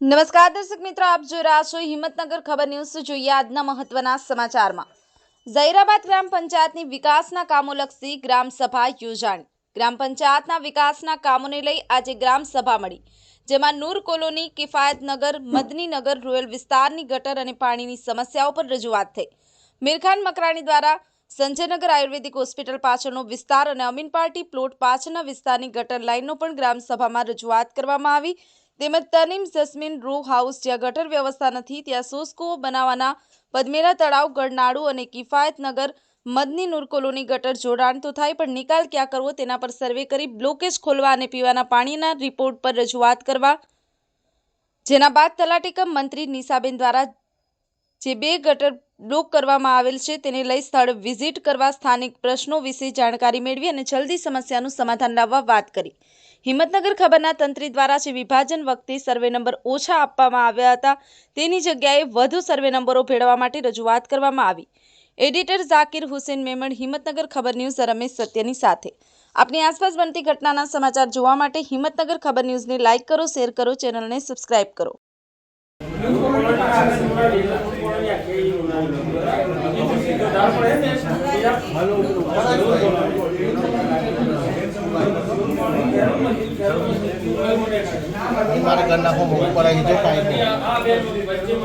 નમસ્કાર દર્શક મિત્રો, આપ જોઈ રહ્યા છો હિંમતનગર ખબર ન્યૂઝ. જોઈએ આજના મહત્વના સમાચારમાં. ઝૈરાબાદ ગ્રામ પંચાયતની વિકાસના કામો લક્ષી ગ્રામ યોજાણી ગ્રામ પંચાયતના વિકાસના કામોને લઈ આજે ગ્રામ સભા મળી. જેમાં નૂર કોલોની કિફાયતનગર મદનીનગર રોયલ વિસ્તારની ગટર અને પાણીની સમસ્યાઓ પર રજૂઆત થઈ. મીરખાન મકરાણી દ્વારા સંજયનગર આયુર્વેદિક હોસ્પિટલ પાછળનો વિસ્તાર અને અમીન પાર્ટી પ્લોટ પાછળના વિસ્તારની ગટર લાઇનનો પણ ગ્રામ સભામાં રજૂઆત કરવામાં આવી. તેમજ તનીમ જસ્મીન રો હાઉસ જ્યાં ગટર વ્યવસ્થા નથી, ત્યાં સોસકુઓ બનાવવાના પદમેરા તળાવ, ગરનાળુ અને કિફાયતનગર મદની નૂર ગટર જોડાણ તો થાય, પણ નિકાલ ક્યાં કરવો તેના પર સર્વે કરી બ્લોકેજ ખોલવા અને પીવાના પાણીના રિપોર્ટ પર રજૂઆત કરવા. જેના બાદ તલાટીકમ મંત્રી નિશાબેન દ્વારા જે બે ગટર બ્લોક કરવામાં આવેલ છે, તેને લઈ સ્થળ વિઝિટ કરવા સ્થાનિક પ્રશ્નો વિશે જાણકારી મેળવી અને જલ્દી સમસ્યાનું સમાધાન લાવવા વાત કરી. હિંમતનગર ખબરના તંત્રી દ્વારા જે વિભાજન વખતે સર્વે નંબર ઓછા આપવામાં આવ્યા હતા, તેની જગ્યાએ વધુ સર્વે નંબરો ભેળવા માટે રજૂઆત કરવામાં આવી. એડિટર ઝાકિર હુસેન મેમણ, હિંમતનગર ખબર ન્યૂઝ રમેશ સત્યની સાથે. આપની આસપાસ બનતી ઘટનાના સમાચાર જોવા માટે હિંમતનગર ખબર ન્યૂઝને લાઇક કરો, શેર કરો, ચેનલને સબસ્ક્રાઇબ કરો. મારા ઘરના હોમ ઉપર આવી જાય